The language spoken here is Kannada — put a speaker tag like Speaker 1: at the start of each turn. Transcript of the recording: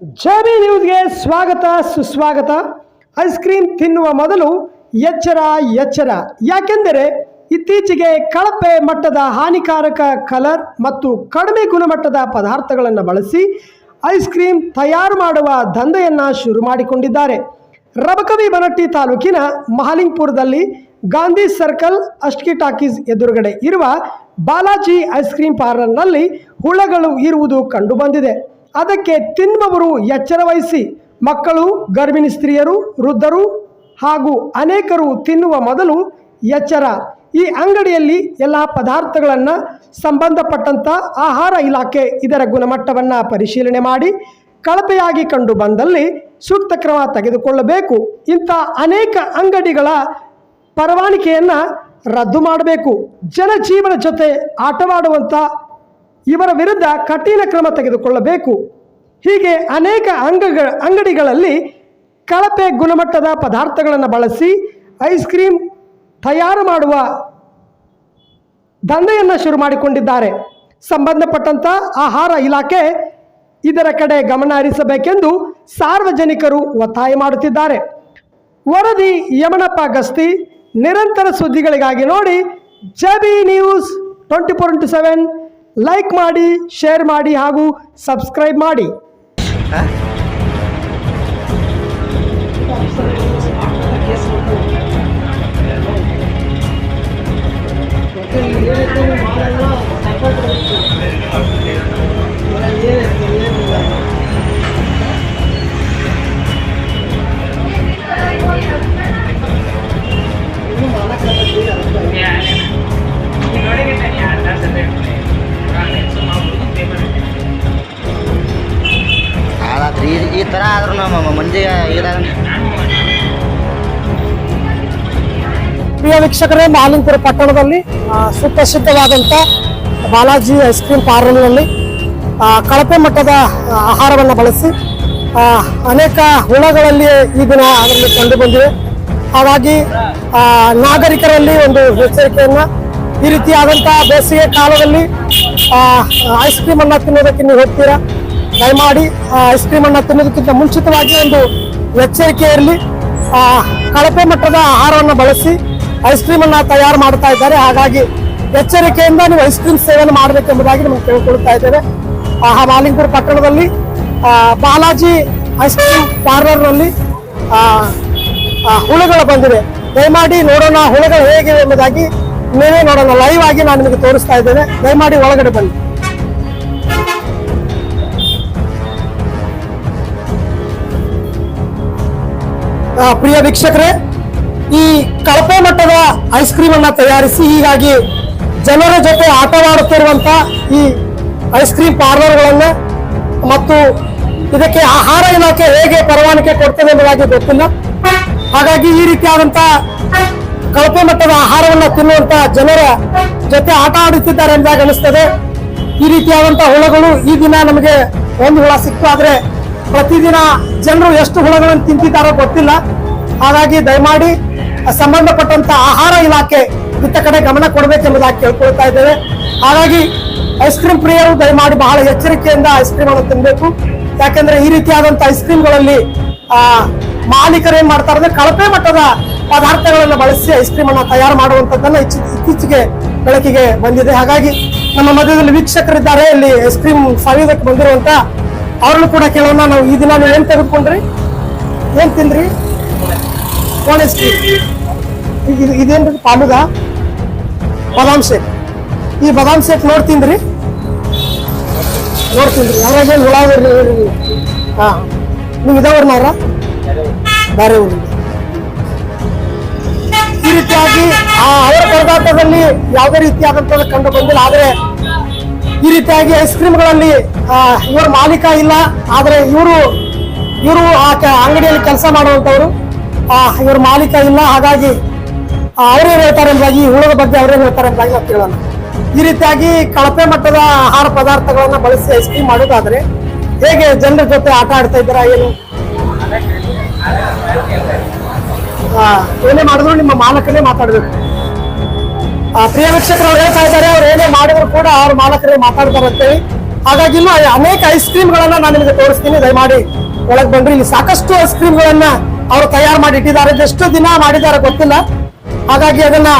Speaker 1: ಜಬಿ ನ್ಯೂಸ್ಗೆ ಸ್ವಾಗತ, ಸುಸ್ವಾಗತ. ಐಸ್ ಕ್ರೀಮ್ ತಿನ್ನುವ ಮೊದಲು ಎಚ್ಚರ ಎಚ್ಚರ. ಯಾಕೆಂದರೆ ಇತ್ತೀಚೆಗೆ ಕಳಪೆ ಮಟ್ಟದ ಹಾನಿಕಾರಕ ಕಲರ್ ಮತ್ತು ಕಡಿಮೆ ಗುಣಮಟ್ಟದ ಪದಾರ್ಥಗಳನ್ನು ಬಳಸಿ ಐಸ್ ಕ್ರೀಮ್ ತಯಾರು ಮಾಡುವ ದಂಧೆಯನ್ನು ಶುರು ಮಾಡಿಕೊಂಡಿದ್ದಾರೆ. ರಬಕವಿ ಬನಟ್ಟಿ ತಾಲೂಕಿನ ಮಹಾಲಿಂಗ್ಪುರದಲ್ಲಿ ಗಾಂಧಿ ಸರ್ಕಲ್ ಅಷ್ಟಿ ಟಾಕೀಸ್ ಎದುರುಗಡೆ ಇರುವ ಬಾಲಾಜಿ ಐಸ್ ಕ್ರೀಮ್ ಪಾರ್ಲರ್ನಲ್ಲಿ ಹುಳಗಳು ಇರುವುದು ಕಂಡುಬಂದಿದೆ. ಅದಕ್ಕೆ ತಿನ್ನುವವರು ಎಚ್ಚರ ವಹಿಸಿ ಮಕ್ಕಳು, ಗರ್ಭಿಣಿ ಸ್ತ್ರೀಯರು, ವೃದ್ಧರು ಹಾಗೂ ಅನೇಕರು ತಿನ್ನುವ ಮೊದಲು ಎಚ್ಚರ. ಈ ಅಂಗಡಿಯಲ್ಲಿ ಎಲ್ಲ ಪದಾರ್ಥಗಳನ್ನು ಸಂಬಂಧಪಟ್ಟಂಥ ಆಹಾರ ಇಲಾಖೆ ಇದರ ಗುಣಮಟ್ಟವನ್ನು ಪರಿಶೀಲನೆ ಮಾಡಿ ಕಳಪೆಯಾಗಿ ಕಂಡು ಬಂದಲ್ಲಿ ಸೂಕ್ತ ಕ್ರಮ ತೆಗೆದುಕೊಳ್ಳಬೇಕು. ಇಂಥ ಅನೇಕ ಅಂಗಡಿಗಳ ಪರವಾನಿಕೆಯನ್ನು ರದ್ದು ಮಾಡಬೇಕು. ಜನಜೀವನ ಜೊತೆ ಆಟವಾಡುವಂಥ ಇವರ ವಿರುದ್ಧ ಕಠಿಣ ಕ್ರಮ ತೆಗೆದುಕೊಳ್ಳಬೇಕು. ಹೀಗೆ ಅನೇಕ ಅಂಗಗಳ ಅಂಗಡಿಗಳಲ್ಲಿ ಕಳಪೆ ಗುಣಮಟ್ಟದ ಪದಾರ್ಥಗಳನ್ನು ಬಳಸಿ ಐಸ್ ಕ್ರೀಮ್ ತಯಾರು ಮಾಡುವ ದಂಧೆಯನ್ನು ಶುರು ಮಾಡಿಕೊಂಡಿದ್ದಾರೆ. ಸಂಬಂಧಪಟ್ಟಂಥ ಆಹಾರ ಇಲಾಖೆ ಇದರ ಕಡೆ ಗಮನ ಹರಿಸಬೇಕೆಂದು ಸಾರ್ವಜನಿಕರು ಒತ್ತಾಯ ಮಾಡುತ್ತಿದ್ದಾರೆ. ವರದಿ ಯಮನಪ್ಪ ಗಸ್ತಿ, ನಿರಂತರ ಸುದ್ದಿಗಳಿಗಾಗಿ ನೋಡಿ Jabi news twenty four into seven. Like ಮಾಡಿ, ಶೇರ್ ಮಾಡಿ ಹಾಗೂ ಸಬ್ಸ್ಕ್ರೈಬ್ ಮಾಡಿ.
Speaker 2: ಹಾಳಾತ್ರಿ
Speaker 1: ಪ್ರಿಯ ವೀಕ್ಷಕರೇ ಮಾಲಿಂಪುರ ಪಟ್ಟಣದಲ್ಲಿ ಸುಪ್ರಸಿದ್ಧವಾದಂಥ ಬಾಲಾಜಿ ಐಸ್ ಕ್ರೀಮ್ ಪಾರ್ಲರ್ನಲ್ಲಿ ಕಳಪೆ ಮಟ್ಟದ ಆಹಾರವನ್ನು ಬಳಸಿ ಅನೇಕ ಹುಳಗಳಲ್ಲಿ ಈ ದಿನ ಅದರಲ್ಲಿ ಕಂಡು ಬಂದಿವೆ. ಹಾಗಾಗಿ ನಾಗರಿಕರಲ್ಲಿ ಒಂದು ಎಚ್ಚರಿಕೆಯನ್ನು, ಈ ರೀತಿಯಾದಂಥ ಬೇಸಿಗೆ ಕಾಲದಲ್ಲಿ ಐಸ್ ಕ್ರೀಮನ್ನು ತಿನ್ನೋದಕ್ಕೆ ನೀವು ಹೋಗ್ತೀರಾ? ದಯಮಾಡಿ ಐಸ್ ಕ್ರೀಮನ್ನು ತಿನ್ನೋದಕ್ಕಿಂತ ಮುಂಚಿತವಾಗಿ ಒಂದು ಎಚ್ಚರಿಕೆ ಇರಲಿ ಕಳಪೆ ಮಟ್ಟದ ಆಹಾರವನ್ನು ಬಳಸಿ ಐಸ್ ಕ್ರೀಮ್ ಅನ್ನ ತಯಾರು ಮಾಡ್ತಾ ಇದ್ದಾರೆ. ಹಾಗಾಗಿ ಎಚ್ಚರಿಕೆಯಿಂದ ನೀವು ಐಸ್ ಕ್ರೀಮ್ ಸೇವನೆ ಮಾಡಬೇಕೆಂಬುದಾಗಿ ನಮಗೆ ಕೇಳಿಕೊಳ್ತಾ ಇದ್ದೇವೆ. ಮಾಲಿಂಗಪುರ ಪಟ್ಟಣದಲ್ಲಿ ಬಾಲಾಜಿ ಐಸ್ ಕ್ರೀಮ್ ಪಾರ್ಲರ್ನಲ್ಲಿ ಹುಳುಗಳು ಬಂದಿವೆ. ದಯಮಾಡಿ ನೋಡೋಣ ಹುಳುಗಳು ಹೇಗಿವೆ ಎಂಬುದಾಗಿ ನೀವೇ ನೋಡೋಣ. ಲೈವ್ ಆಗಿ ನಾನು ನಿಮಗೆ ತೋರಿಸ್ತಾ ಇದ್ದೇನೆ. ದಯಮಾಡಿ ಒಳಗಡೆ ಬನ್ನಿ. ಪ್ರಿಯ ವೀಕ್ಷಕರೇ, ಈ ಕಳಪೆ ಮಟ್ಟದ ಐಸ್ ಕ್ರೀಮ್ ಅನ್ನ ತಯಾರಿಸಿ ಹೀಗಾಗಿ ಜನರ ಜೊತೆ ಆಟವಾಡುತ್ತಿರುವಂತ ಈ ಐಸ್ ಕ್ರೀಮ್ ಪಾರ್ಲರ್ಗಳನ್ನ ಮತ್ತು ಇದಕ್ಕೆ ಆಹಾರ ಇಲಾಖೆ ಹೇಗೆ ಪರವಾನಗಿ ಕೊಡ್ತದೆ ಎಂಬುದಾಗಿ ಗೊತ್ತಿಲ್ಲ. ಹಾಗಾಗಿ ಈ ರೀತಿಯಾದಂತಹ ಕಳಪೆ ಮಟ್ಟದ ಆಹಾರವನ್ನ ತಿನ್ನುವಂತ ಜನರ ಜೊತೆ ಆಟ ಆಡುತ್ತಿದ್ದಾರೆ ಎಂಬುದಾಗಿ ಅನಿಸ್ತದೆ. ಈ ರೀತಿಯಾದಂತಹ ಹುಳಗಳು ಈ ದಿನ ನಮಗೆ ಒಂದು ಹುಳ ಸಿಕ್ತು, ಆದ್ರೆ ಪ್ರತಿದಿನ ಜನರು ಎಷ್ಟು ಹುಳಗಳನ್ನು ತಿಂತಿದ್ದಾರೋ ಗೊತ್ತಿಲ್ಲ. ಹಾಗಾಗಿ ದಯಮಾಡಿ ಸಂಬಂಧಪಟ್ಟಂತ ಆಹಾರ ಇಲಾಖೆ ಇತ್ತ ಕಡೆ ಗಮನ ಕೊಡಬೇಕೆಂಬುದಾಗಿ ಕೇಳ್ಕೊಳ್ತಾ ಇದ್ದೇವೆ. ಹಾಗಾಗಿ ಐಸ್ ಕ್ರೀಮ್ ಪ್ರಿಯರು ದಯಮಾಡಿ ಬಹಳ ಎಚ್ಚರಿಕೆಯಿಂದ ಐಸ್ ಕ್ರೀಮ್ ಅನ್ನು ತಿನ್ನಬೇಕು ಯಾಕೆಂದ್ರೆ ಈ ರೀತಿಯಾದಂತ ಐಸ್ ಕ್ರೀಮ್ಗಳಲ್ಲಿ ಆ, ಮಾಲೀಕರು ಏನ್ ಮಾಡ್ತಾರೆ ಅಂದ್ರೆ ಕಳಪೆ ಮಟ್ಟದ ಪದಾರ್ಥಗಳನ್ನು ಬಳಸಿ ಐಸ್ ಕ್ರೀಮ್ ಅನ್ನ ತಯಾರು ಮಾಡುವಂತದ್ದನ್ನ ಇತ್ತೀಚೆಗೆ ಬೆಳಕಿಗೆ ಬಂದಿದೆ. ಹಾಗಾಗಿ ನಮ್ಮ ಮಧ್ಯದಲ್ಲಿ ವೀಕ್ಷಕರಿದ್ದಾರೆ. ಇಲ್ಲಿ ಐಸ್ ಕ್ರೀಮ್ ಸಾವಿರಕ್ಕೆ ಬಂದಿರುವಂತ ಅವ್ರನ್ನು ಕೂಡ ಕೇಳೋಣ. ನಾವು ಈ ದಿನ ನೀವು ಏನ್ ತೆಗೆದುಕೊಂಡ್ರಿ? ಏನ್ ತಿಂದ್ರಿ? ಇದು ಇದೇನ್ರಿ? ಪಾಲುಗ? ಬದಾಮ್ ಶೇಕ್. ಈ ಬದಾಮ್ ಶೇಕ್ ನೋಡ್ತಿಂದ್ರಿ ನೋಡ್ತಿಂದ್ರಿ ಯಾವಾಗ ಏನು ಹುಳ ಹಾ. ನೀವು ಇದಾವ್ರನಾರ ಬೇರೆ ಊರಿಂದ ಈ ರೀತಿಯಾಗಿ ಆ ಅವರ ಕರ್ನಾಟಕದಲ್ಲಿ ಯಾವುದೇ ರೀತಿಯಾದಂಥದ್ದು ಕಂಡು ಬಂದಿಲ್ಲ. ಆದರೆ ಈ ರೀತಿಯಾಗಿ ಐಸ್ ಕ್ರೀಮ್ಗಳಲ್ಲಿ ಇವ್ರ ಮಾಲೀಕ ಇಲ್ಲ, ಆದರೆ ಇವರು ಇವರು ಆ ಅಂಗಡಿಯಲ್ಲಿ ಕೆಲಸ ಮಾಡುವಂಥವ್ರು. ಇವ್ರ ಮಾಲೀಕ ಇಲ್ಲ, ಹಾಗಾಗಿ ಅವರೇನು ಹೇಳ್ತಾರೆ ಎಂಬುದಾಗಿ ಹುಳದ ಬಗ್ಗೆ ಅವರೇನು ಹೇಳ್ತಾರೆ ಎಂಬುದಾಗಿ ನಾವು ಕೇಳೋಣ. ಈ ರೀತಿಯಾಗಿ ಕಳಪೆ ಮಟ್ಟದ ಆಹಾರ ಪದಾರ್ಥಗಳನ್ನು ಬಳಸಿ ಐಸ್ ಕ್ರೀಮ್ ಮಾಡೋದಾದ್ರೆ ಹೇಗೆ ಜನರ ಜೊತೆ ಆಟ ಆಡ್ತಾ ಇದ್ದೀರಾ, ಏನು? ಏನೇ ಮಾಡಿದ್ರು ನಿಮ್ಮ ಮಾಲಕನೇ ಮಾತಾಡ್ಬೇಕು. ಪ್ರಿಯ ವೀಕ್ಷಕರು ಹೇಳ್ತಾ ಇದ್ದಾರೆ, ಅವ್ರು ಏನೇ ಮಾಡಿದ್ರು ಕೂಡ ಅವ್ರ ಮಾಲಕರೇ ಮಾತಾಡ್ತಾರೆ ಹಾಗಾಗಿ ಇನ್ನು ಅನೇಕ ಐಸ್ ಕ್ರೀಮ್ ಗಳನ್ನ ನಾನು ನಿಮಗೆ ತೋರಿಸ್ತೀನಿ, ದಯಮಾಡಿ ಒಳಗ್ ಬಂದ್ರಿ. ಇಲ್ಲಿ ಸಾಕಷ್ಟು ಐಸ್ ಕ್ರೀಮ್ ಗಳನ್ನ ಅವರು ತಯಾರು ಮಾಡಿ ಇಟ್ಟಿದ್ದಾರೆ ಎಷ್ಟು ದಿನ ಮಾಡಿದ್ದಾರೆ ಗೊತ್ತಿಲ್ಲ. ಹಾಗಾಗಿ ಅದನ್ನ